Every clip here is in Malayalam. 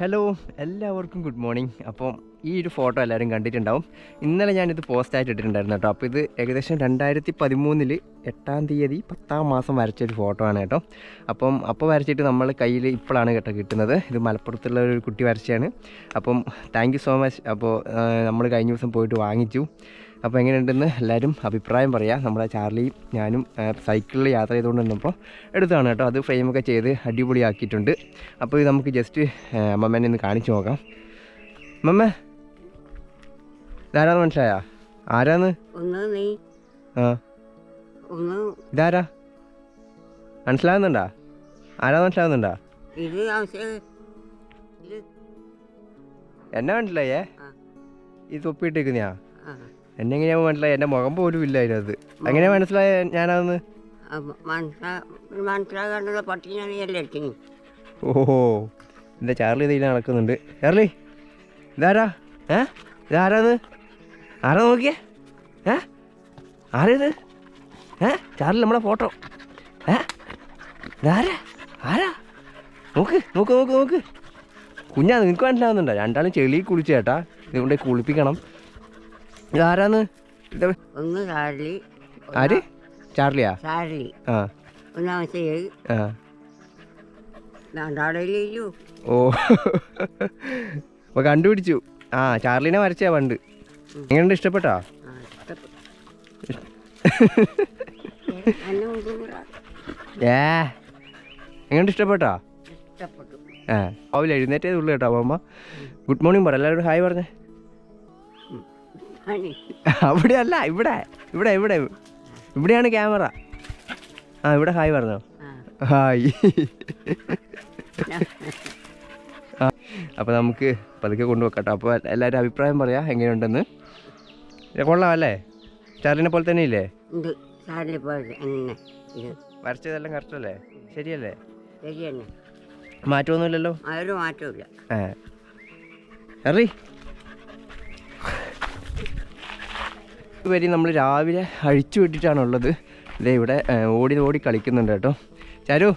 ഹലോ എല്ലാവർക്കും ഗുഡ് മോർണിംഗ് അപ്പം ഈ ഒരു ഫോട്ടോ എല്ലാവരും കണ്ടിട്ടുണ്ടാവും. ഇന്നലെ ഞാനിത് പോസ്റ്റായിട്ട് ഇട്ടിട്ടുണ്ടായിരുന്നു കേട്ടോ. അപ്പോൾ ഇത് ഏകദേശം രണ്ടായിരത്തി പതിമൂന്നിൽ എട്ടാം തീയതി പത്താം മാസം വരച്ചൊരു ഫോട്ടോ ആണ് കേട്ടോ. അപ്പം അപ്പോൾ വരച്ചിട്ട് നമ്മൾ കയ്യിൽ ഇപ്പോഴാണ് കേട്ടോ കിട്ടുന്നത്. ഇത് മലപ്പുറത്തുള്ള ഒരു കുട്ടി വരച്ചതാണ് അപ്പം താങ്ക് സോ മച്ച് അപ്പോൾ നമ്മൾ കഴിഞ്ഞ ദിവസം പോയിട്ട് വാങ്ങിച്ചു. അപ്പോൾ എങ്ങനെയുണ്ടെന്ന് എല്ലാവരും അഭിപ്രായം പറയാം. നമ്മുടെ ചാർലിയും ഞാനും സൈക്കിളിൽ യാത്ര ചെയ്തുകൊണ്ട് വന്നപ്പോൾ എടുത്താണ് കേട്ടോ. അത് ഫ്രെയിമൊക്കെ ചെയ്ത് അടിപൊളിയാക്കിയിട്ടുണ്ട്. അപ്പോൾ ഇത് നമുക്ക് ജസ്റ്റ് അമ്മമ്മേനെ ഒന്ന് കാണിച്ചു നോക്കാം. അമ്മമ്മ ഇതാരാന്ന് മനസ്സിലായാ? ആരാന്ന്? ആ. ഇതാരാ? മനസ്സിലാകുന്നുണ്ടാ ആരാന്ന് മനസ്സിലാകുന്നുണ്ടാ എന്നാ മനസ്സിലായേ ഇത്. ഈ തൊപ്പിയിട്ടേക്കുന്നയാ? ആ എന്നെ എങ്ങനെയാ മനസ്സിലായി? എന്റെ മുഖം പോലും ഇല്ല അതിനകത്ത് അങ്ങനെ മനസ്സിലായ ഞാനതെന്ന്? മനസ്സിലാകാനുള്ള എല്ലാം ഓഹോ എന്താ ചാർലി ഇതിൽ നടക്കുന്നുണ്ട്. ചാർലി ഇതാരാ? ഏ? ഇതാരാന്ന് ആരാ നോക്കിയേ? ഏ? ആരേത്? ഏ? ചാർലി നമ്മളെ ഫോട്ടോ. ഏ? ഇതാരാ? ആരാ? നോക്ക് നോക്ക് നോക്ക് നോക്ക്. കുഞ്ഞാ നിനക്ക് മനസ്സിലാവുന്നുണ്ടോ? രണ്ടാളും ചെളി കുളിച്ചേട്ടാ. ഇതുകൊണ്ട് കുളിപ്പിക്കണം. ഇതാരാന്ന്? ഇത് ഒന്ന് ചാർലി ആര്? ചാർലിയാ? ചാർലി. ആ. ഒന്നാമത്തെ ആ. രണ്ടാളില്ലു ഓ. അപ്പോൾ കണ്ടുപിടിച്ചു. ആ ചാർലിനെ വരച്ചാ പണ്ട്. എങ്ങനെയുണ്ട് ഇഷ്ടപ്പെട്ടോ? ഏ. എങ്ങനെയുണ്ട് ഇഷ്ടപ്പെട്ടോ? ഇഷ്ടപ്പെട്ടു. ആ. രാവിലെ എഴുന്നേറ്റേ ഉള്ളു കേട്ടോ അമ്മ. ഗുഡ് മോർണിംഗ് പറ എല്ലാവരും ഹായ് പറഞ്ഞേ. അവിടെ അല്ല ഇവിടെ. ഇവിടെ ഇവിടെ. ഇവിടെയാണ് ക്യാമറ. ആ ഇവിടെ ഹായ് പറഞ്ഞോ. ഹായ്. അപ്പോൾ നമുക്ക് പതുക്കെ കൊണ്ടുവെക്കട്ടോ അപ്പോൾ എല്ലാവരും അഭിപ്രായം പറയാ എങ്ങനെയുണ്ടെന്ന്. കൊള്ളാം അല്ലേ? ചാർലിനെ പോലെ തന്നെ ഇല്ലേ? വരച്ചതെല്ലാം കറക്റ്റ് അല്ലേ? ശരിയല്ലേ? മാറ്റമൊന്നുമില്ലല്ലോ? മാറ്റമില്ല എറി വരി നമ്മൾ രാവിലെ അഴിച്ചു വിട്ടിട്ടാണുള്ളത്. ഇതേ ഇവിടെ ഓടി ഓടി കളിക്കുന്നുണ്ട് കേട്ടോ. ചാരു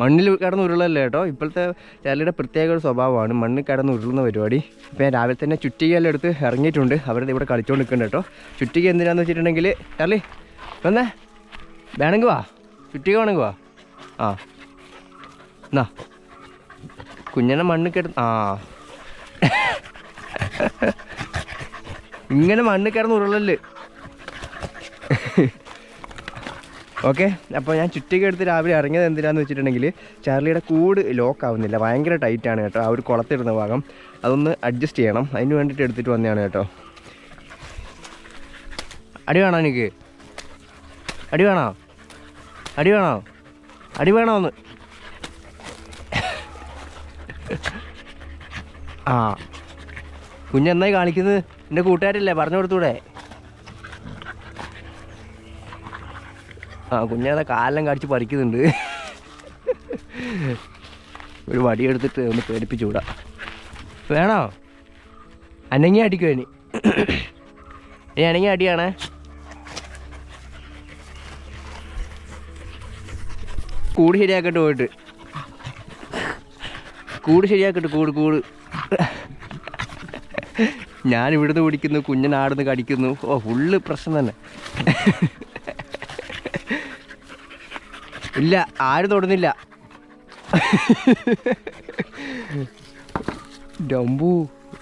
മണ്ണിൽ കിടന്ന് ഉരുളല്ലേ കേട്ടോ? ഇപ്പോഴത്തെ ചാലിയുടെ പ്രത്യേക ഒരു സ്വഭാവമാണ് മണ്ണിൽ കിടന്ന് ഉരുളുന്ന പരിപാടി. ഇപ്പം ഞാൻ രാവിലെ തന്നെ ചുറ്റികയെല്ലാം എടുത്ത് ഇറങ്ങിയിട്ടുണ്ട്. അവരുടെ ഇവിടെ കളിച്ചുകൊണ്ട് നിൽക്കുന്നുണ്ട് കേട്ടോ. ചുറ്റിക എന്തിനാന്ന് വെച്ചിട്ടുണ്ടെങ്കിൽ ചാർലി വന്നേ. വേണമെങ്കിൽ വാ. ചുറ്റിക വേണമെങ്കിൽ വാ. ആ. എന്നാ. കുഞ്ഞനെ മണ്ണിൽ കിടന്ന് ആ. ഇങ്ങനെ മണ്ണ് കിടന്ന് ഉരുളൽ. ഓക്കെ അപ്പോൾ ഞാൻ ചുറ്റിക എടുത്ത് രാവിലെ ഇറങ്ങിയത് എന്തിനാന്ന് വെച്ചിട്ടുണ്ടെങ്കിൽ ചാർലിയുടെ കൂട് ലോക്ക് ആവുന്നില്ല. ഭയങ്കര ടൈറ്റാണ് കേട്ടോ. ആ ഒരു കുളത്തിടുന്ന ഭാഗം. അതൊന്ന് അഡ്ജസ്റ്റ് ചെയ്യണം. അതിന് വേണ്ടിയിട്ട് എടുത്തിട്ട് വന്നതാണ് കേട്ടോ. അടി വേണോ എനിക്ക്? അടി വേണോ? അടി വേണോ? അടി വേണോ ഒന്ന്? ആ. കുഞ്ഞെന്നായി കാണിക്കുന്നത് എന്റെ കൂട്ടുകാരല്ലേ? പറഞ്ഞു കൊടുത്തൂടെ? ആ കുഞ്ഞാതെ കാലം കടിച്ച് പറിക്കുന്നുണ്ട്. ഒരു വടി എടുത്തിട്ട് ഒന്ന് പേടിപ്പിച്ചു വേണോ? അനങ്ങി അടിക്കുമോ ഇനി? ഇനി അനങ്ങി അടിയാണേ? കൂട് ശരിയാക്കട്ടെ പോയിട്ട്. കൂട് ശരിയാക്കട്ടെ കൂട് കൂട്. ഞാൻ ഇവിടുന്ന് കുടിക്കുന്നു കുഞ്ഞൻ ആടുന്ന് കടിക്കുന്നു. ഓ ഫുള്ള് പ്രശ്നം തന്നെ. ഇല്ല ആരും തൊടുന്നില്ല. ഡംബു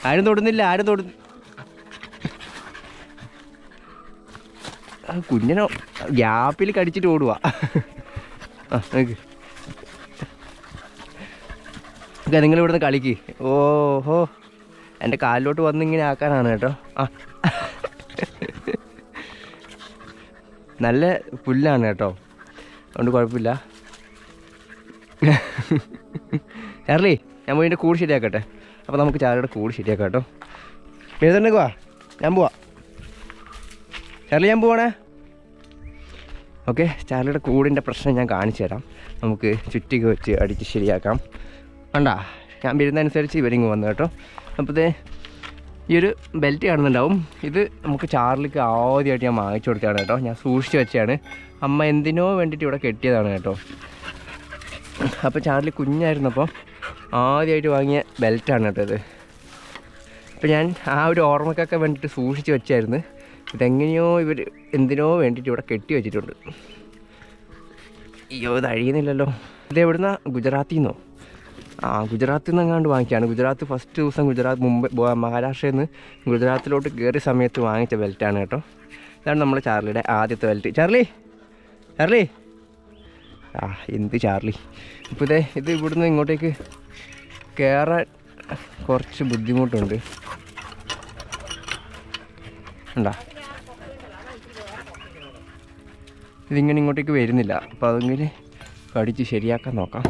ആരും തൊടുന്നില്ല ആരും തൊടു കുഞ്ഞനോ ഗ്യാപ്പിൽ കടിച്ചിട്ട് ഓടുക ആ നോക്ക്. ഓക്കെ നിങ്ങൾ ഇവിടുന്ന് കളിക്ക്. ഓഹോ. എന്റെ കാലിലോട്ട് വന്ന് ഇങ്ങനെ ആക്കാനാണ് കേട്ടോ. നല്ല പുല്ലാണ് കേട്ടോ. അതുകൊണ്ട് കുഴപ്പമില്ല. ചാർലി ഞാൻ പോയി എന്റെ കൂട് ശരിയാക്കട്ടെ. അപ്പോൾ നമുക്ക് ചാർലിയുടെ കൂട് ശരിയാക്കാം കേട്ടോ. എഴുതണ്ടെങ്കിൽ വാ ഞാൻ പോവാ. ചാർലി ഞാൻ പോവാണേ. ഓക്കെ ചാർലിയുടെ കൂടിന്റെ പ്രശ്നം ഞാൻ കാണിച്ചു തരാം. നമുക്ക് ചുറ്റിക വെച്ച് അടിച്ച് ശരിയാക്കാം. വേണ്ട ഞാൻ വരുന്നതനുസരിച്ച് ഇവരിങ്ങ് വന്നു കേട്ടോ. അപ്പോൾ ദേ ഈ ഒരു ബെൽറ്റ് കാണുന്നുണ്ടാവും. ഇത് നമുക്ക് ചാർലിക്ക് ആദ്യമായിട്ട് ഞാൻ വാങ്ങിച്ചു കൊടുത്തതാണ് കേട്ടോ. ഞാൻ സൂക്ഷിച്ച് വെച്ചതാണ്. അമ്മ എന്തിനോ വേണ്ടിയിട്ട് ഇവിടെ കെട്ടിയതാണ് കേട്ടോ. അപ്പോൾ ചാർലി കുഞ്ഞായിരുന്നപ്പോൾ ആദ്യമായിട്ട് വാങ്ങിയ ബെൽറ്റാണ് കേട്ടോ ഇത്. അപ്പോൾ ഞാൻ ആ ഒരു ഓർമ്മക്കൊക്കെ വേണ്ടിയിട്ട് സൂക്ഷിച്ച് വെച്ചായിരുന്നു. ഇതെങ്ങനെയോ ഇവർ എന്തിനോ വേണ്ടിയിട്ട് ഇവിടെ കെട്ടി വെച്ചിട്ടുണ്ട്. അയ്യോ ഇത് അഴിയുന്നില്ലല്ലോ. ഇത് എവിടുന്ന? ആ ഗുജറാത്തിൽ നിന്ന് എങ്ങാണ്ട് വാങ്ങിക്കുകയാണ്. ഗുജറാത്ത് ഫസ്റ്റ് ദിവസം ഗുജറാത്ത് മുംബൈ മഹാരാഷ്ട്രയിൽ നിന്ന് ഗുജറാത്തിലോട്ട് കയറിയ സമയത്ത് വാങ്ങിച്ച ബെൽറ്റാണ് കേട്ടോ. ഇതാണ് നമ്മുടെ ചാർലിയുടെ ആദ്യത്തെ ബെൽറ്റ് ചാർലി ചാർലി. ആ എന്ത് ചാർലി. ഇപ്പോൾ ഇതേ ഇത് ഇവിടുന്ന് ഇങ്ങോട്ടേക്ക് കയറാൻ കുറച്ച് ബുദ്ധിമുട്ടുണ്ട്. ഉണ്ടാ ഇതിങ്ങനെ ഇങ്ങോട്ടേക്ക് വരുന്നില്ല. അപ്പോൾ അതിങ്ങനെ കടിച്ച് ശരിയാക്കാൻ നോക്കാം.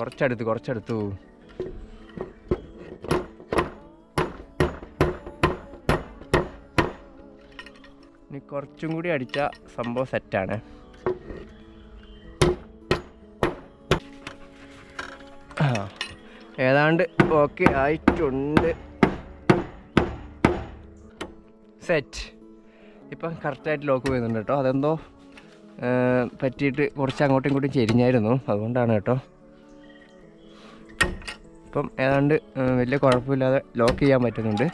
കുറച്ചടുത്ത് കുറച്ചടുത്തു. ഇനി കുറച്ചും കൂടി അടിച്ച സംഭവം സെറ്റാണ്. ഏതാണ്ട് ഓക്കെ ആയിട്ടുണ്ട്. സെറ്റ്. ഇപ്പം കറക്റ്റായിട്ട് ലോക്ക് ചെയ്യുന്നുണ്ട് കേട്ടോ. അതെന്തോ പറ്റിയിട്ട് കുറച്ച് അങ്ങോട്ടും ഇങ്ങോട്ടും ചെരിഞ്ഞായിരുന്നു. അതുകൊണ്ടാണ് കേട്ടോ. ഇപ്പം ഏതാണ്ട് വലിയ കുഴപ്പമില്ലാതെ ലോക്ക് ചെയ്യാൻ പറ്റുന്നുണ്ട്.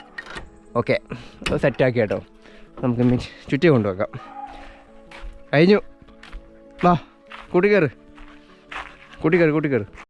ഓക്കെ അത് സെറ്റാക്കി കേട്ടോ. നമുക്ക് ഇനി ചുറ്റി കൊണ്ടുവെക്കാം. കഴിഞ്ഞു. വാ കൂട്ടി കയറ് കൂട്ടി